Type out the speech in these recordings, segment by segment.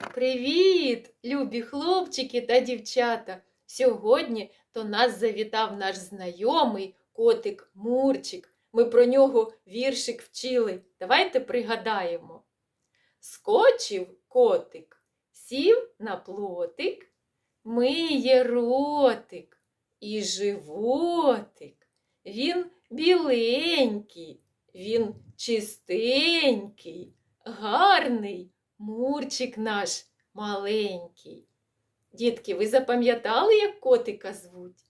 Привіт, любі хлопчики та дівчата! Сьогодні до нас завітав наш знайомий котик Мурчик. Ми про нього віршик вчили. Давайте пригадаємо. Скочив котик, сів на плотик, миє ротик і животик. Він біленький, він чистенький, гарний. Мурчик наш маленький. Дітки, ви запам'ятали, як котика звуть?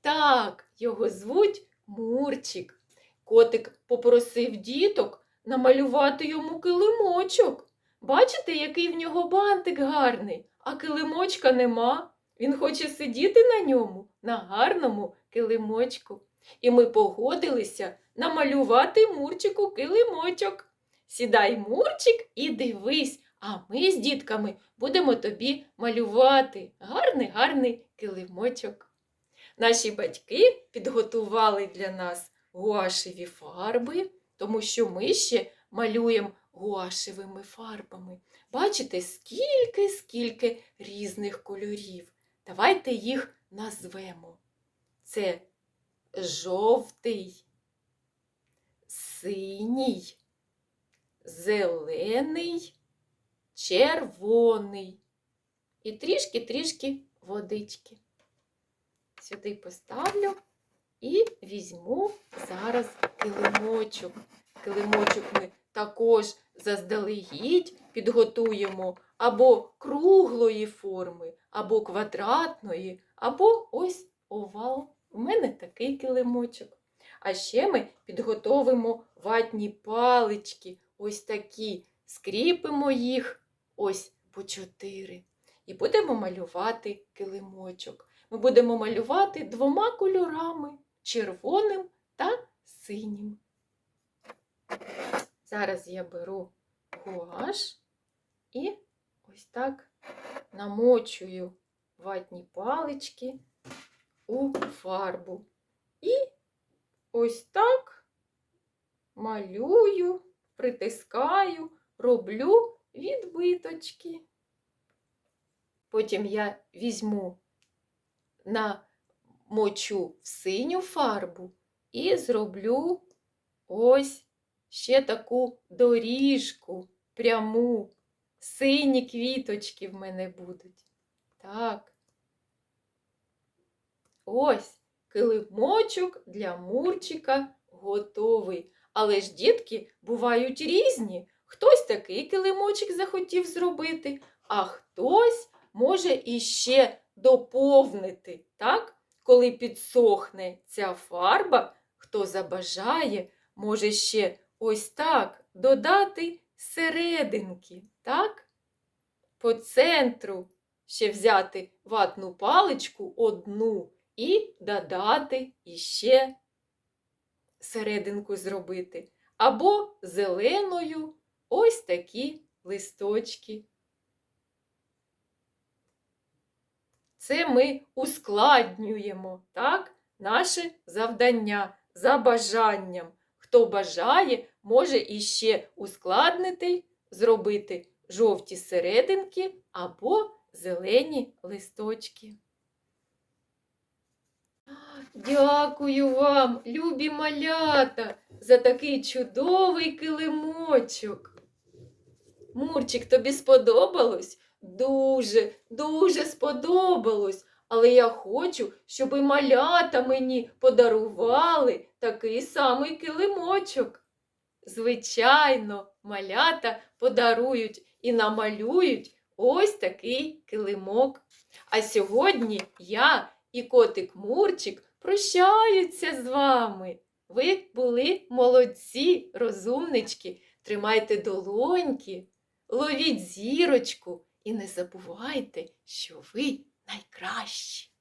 Так, його звуть Мурчик. Котик попросив діток намалювати йому килимочок. Бачите, який в нього бантик гарний, а килимочка нема. Він хоче сидіти на ньому, на гарному килимочку. І ми погодилися намалювати Мурчику килимочок. Сідай, Мурчик, і дивись, а ми з дітками будемо тобі малювати гарний гарний килимочок. Наші батьки підготували для нас гуашеві фарби, тому що ми ще малюємо гуашевими фарбами. Бачите, скільки, скільки різних кольорів. Давайте їх назвемо. Це жовтий, синій зелений, червоний і трішки-трішки водички. Сюди поставлю і візьму зараз килимочок. Килимочок ми також заздалегідь підготуємо або круглої форми, або квадратної, або ось овал. У мене такий килимочок. А ще ми підготовимо ватні палички, ось такі, скріпимо їх ось по чотири. І будемо малювати килимочок. Ми будемо малювати двома кольорами червоним та синім. Зараз я беру гуаш і ось так намочую ватні палички у фарбу. І ось так малюю, притискаю, роблю відбиточки. Потім я візьму намочу в синю фарбу і зроблю ось ще таку доріжку пряму. Сині квіточки в мене будуть. Так. Ось килимочок для Мурчика готовий. Але ж дітки бувають різні. Хтось такий килимочок захотів зробити, а хтось може іще доповнити, так? Коли підсохне ця фарба, хто забажає, може ще ось так додати серединки, так? По центру ще взяти ватну паличку одну і додати іще серединку зробити. Або зеленою ось такі листочки. Це ми ускладнюємо так, наше завдання за бажанням. Хто бажає, може іще ускладнити, зробити жовті серединки або зелені листочки. Дякую вам, любі малята, за такий чудовий килимочок. Мурчик, тобі сподобалось? Дуже, дуже сподобалось. Але я хочу, щоб і малята мені подарували такий самий килимочок. Звичайно, малята подарують і намалюють ось такий килимок. А сьогодні я і котик Мурчик прощаються з вами. Ви були молодці, розумнички. Тримайте долоньки, ловіть зірочку і не забувайте, що ви найкращі.